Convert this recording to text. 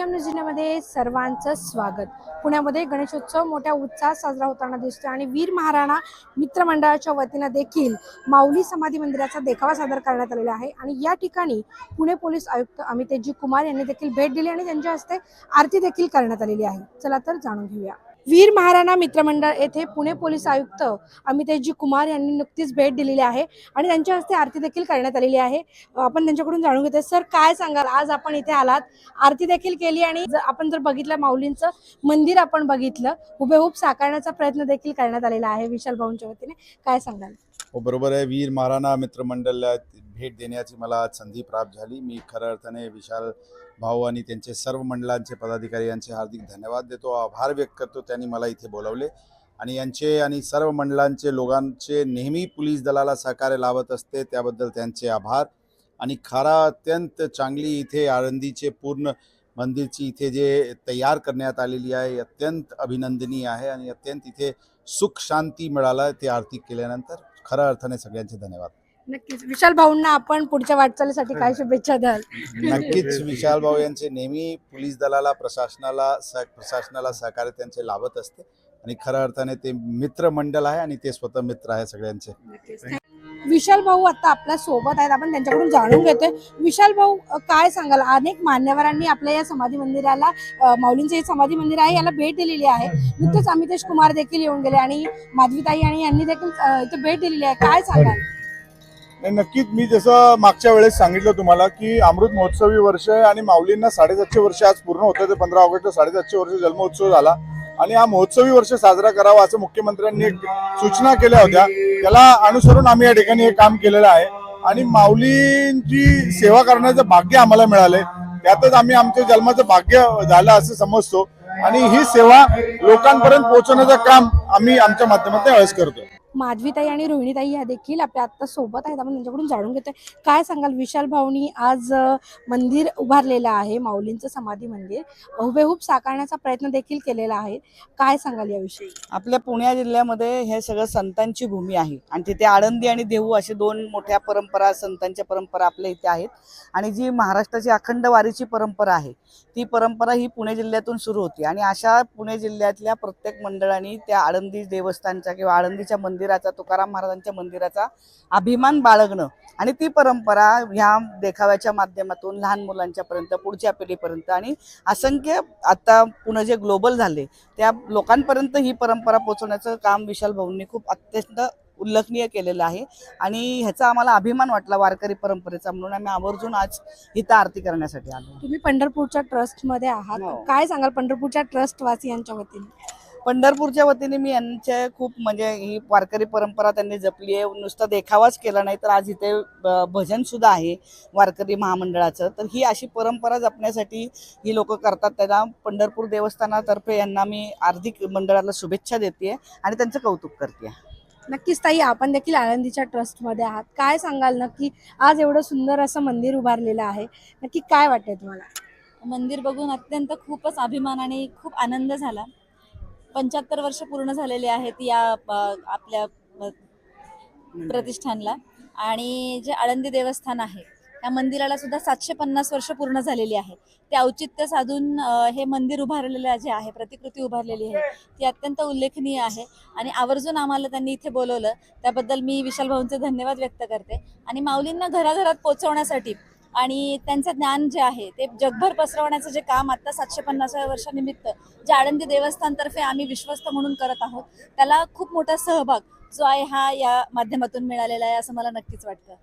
M news जिल्ह्यामध्ये सर्वांचं स्वागत. पुण्यामध्ये गणेशोत्सव मोठ्या उत्साहात साजरा होताना दिसतो आणि वीर महाराणा मित्रमंडळाच्या वतीनं देखील माऊली समाधी मंदिराचा देखावा सादर करण्यात आलेला आहे. आणि या ठिकाणी पुणे पोलीस आयुक्त अमितेशजी कुमार यांनी देखील भेट दिली आणि त्यांच्या हस्ते आरती देखील करण्यात आलेली आहे. चला तर जाणून घेऊया. वीर महाराणा मित्रमंडळ येथे पुणे पोलीस आयुक्त अमितेशजी कुमार यांनी नुकतीच भेट दिलेली आहे आणि त्यांच्या हस्ते आरती देखील करण्यात आलेली आहे. आपण त्यांच्याकडून जाणून घेतोय. सर काय सांगाल? आज आपण इथे आलात. आरती देखील केली आणि जर आपण जर बघितलं माऊलींचं मंदिर आपण बघितलं हुबेहूब साकारण्याचा प्रयत्न देखील करण्यात आलेला आहे विशाल भाऊंच्या वतीने. काय सांगाल? हो बरोबर आहे. वीर महाराणा मित्रमंडळाला भेट देण्याची मला आज संधी प्राप्त झाली. मी खऱ्या अर्थाने विशाल भाऊ आणि त्यांचे सर्व मंडळांचे पदाधिकारी यांचे हार्दिक धन्यवाद देतो. आभार व्यक्त करतो. त्यांनी मला इथे बोलावले. आणि यांचे आणि सर्व मंडळांचे लोकांचे नेहमी पोलीस दलाला सहकार्य लाभत असते त्याबद्दल त्यांचे आभार. आणि खरा अत्यंत चांगली इथे आळंदीचे पूर्ण मंदिरची इथे जे तयार करण्यात आलेली आहे अत्यंत अभिनंदनीय आहे. आणि अत्यंत इथे सुख शांती मिळाला ते आरती केल्यानंतर. खऱ्या अर्थाने सगळ्यांचे धन्यवाद. नक्कीच. विशाल भाऊंना आपण पुढच्या वाटचालीसाठी काय शुभेच्छा द्याल. नक्कीच विशाल भाऊ यांचे नेहमी पोलीस दलाला प्रशासनाला सह प्रशासनाला सहकार्य त्यांचे लाभत असते. आणि खऱ्या अर्थाने ते मित्र मंडळ आहे आणि ते स्वतः मित्र आहे सगळ्यांचे. विशाल भाऊ आता आपल्यासोबत आहेत. आपण त्यांच्याकडून जाणून घेतोय. विशाल भाऊ काय सांगाल? अनेक मान्यवरांनी आपल्या या समाधी मंदिराला माऊलींचे माऊलींचं हे समाधी मंदिर आहे याला भेट दिलेली आहे. नुकतेच अमितेश कुमार देखील येऊन गेले आणि माधवीताई आणि यांनी देखील इथे भेट दिलेली आहे. काय सांगाल? नाही नक्कीच. मी जसं मागच्या वेळेस सांगितलं तुम्हाला की अमृत महोत्सवी वर्ष आहे आणि माऊलींना साडेसातशे वर्ष आज पूर्ण होतं ते पंधरा ऑगस्ट साडेसातशे वर्ष जन्मोत्सव झाला. आणि हा महोत्सवी वर्ष साजरा करावा असं मुख्यमंत्र्यांनी एक सूचना केल्या होत्या. त्याला अनुसरून आम्ही या ठिकाणी हे काम केलेलं आहे. आणि माऊलींची सेवा करण्याचं भाग्य आम्हाला मिळालंय. त्यातच आम्ही आमच्या जन्माचं भाग्य झालं असं समजतो. आणि ही सेवा लोकांपर्यंत पोहोचवण्याचं काम आम्ही आमच्या माध्यमातून अळस करतो माधवीताई आणि रोहिणीताई या देखील आपल्या आता सोबत आहेत. आपण त्यांच्याकडून जाणून घेतोय. काय सांगाल? विशाल भाऊनी आज मंदिर उभारलेलं आहे माऊलींचं समाधी मंदिर. हुबेहूब साकारण्याचा प्रयत्न देखील केलेला आहे. काय सांगाल याविषयी? आपल्या पुणे जिल्ह्यामध्ये हे सगळं संतांची भूमी आहे. आणि तिथे आळंदी आणि देहू असे दोन मोठ्या परंपरा संतांच्या परंपरा आपल्या इथे आहेत. आणि जी महाराष्ट्राची अखंड वारीची परंपरा आहे ती परंपरा ही पुणे जिल्ह्यातून सुरू होती. आणि अशा पुणे जिल्ह्यातल्या प्रत्येक मंडळांनी त्या आळंदी देवस्थानच्या किंवा आळंदीच्या मंदिर मंदिराचा तुकाराम महाराजांच्या मंदिराचा अभिमान बाळगणं. आणि ती परंपरा ह्या देखाव्याच्या माध्यमातून लहान मुलांच्या पर्यंत पुढच्या पिढीपर्यंत आणि असंख्य आता पुणे जे ग्लोबल झाले त्या लोकांपर्यंत ही परंपरा पोहोचवण्याचं काम विशाल भाऊंनी खूप अत्यंत उल्लेखनीय केलेलं आहे. आणि ह्याचा आम्हाला अभिमान वाटला वारकरी परंपरेचा म्हणून आम्ही आवर्जून आज इथं आरती करण्यासाठी आलो. तुम्ही पंढरपूरच्या ट्रस्टमध्ये आहात. हो. काय सांगाल पंढरपूरच्या ट्रस्ट वासियांच्या वतीने? पंढरपूरच्या वतीने मी यांचे खूप म्हणजे ही वारकरी परंपरा त्यांनी जपली आहे. नुसता देखावाच केला नाही तर आज इथे भजन सुद्धा आहे वारकरी महामंडळाचं. तर ही अशी परंपरा जपण्यासाठी ही लोक करतात. त्याला पंढरपूर देवस्थानातर्फे यांना मी आर्थिक मंडळाला शुभेच्छा देते आणि त्यांचं कौतुक करते. नक्कीच ताई आपण देखील आळंदीच्या ट्रस्टमध्ये आहात. काय सांगाल नक्की? आज एवढं सुंदर असं मंदिर उभारलेलं आहे. नक्की काय वाटतंय तुम्हाला? मंदिर बघून अत्यंत खूपच अभिमान आणि खूप आनंद झाला. पंच्याहत्तर वर्ष पूर्ण झालेले आहेत या आपल्या प्रतिष्ठानला. आणि जे आळंदी देवस्थान आहे त्या मंदिराला सुद्धा सातशे पन्नास वर्ष पूर्ण झालेली आहे. ते औचित्य साधून हे मंदिर उभारलेलं जे आहे प्रतिकृती उभारलेली आहे ती अत्यंत उल्लेखनीय आहे. आणि आवर्जून आम्हाला त्यांनी इथे बोलवलं. त्याबद्दल मी विशाल भाऊंचे धन्यवाद व्यक्त करते. आणि माऊलींना घराघरात पोहोचवण्यासाठी आणि त्यांचं ज्ञान जे आहे ते जगभर पसरवण्याचं जे काम आता सातशे पन्नासाव्या वर्षानिमित्त जे आळंदी देवस्थानतर्फे आम्ही विश्वस्त म्हणून करत आहोत त्याला खूप मोठा सहभाग जो आहे हा या माध्यमातून मिळालेला आहे असं मला नक्कीच वाटतं.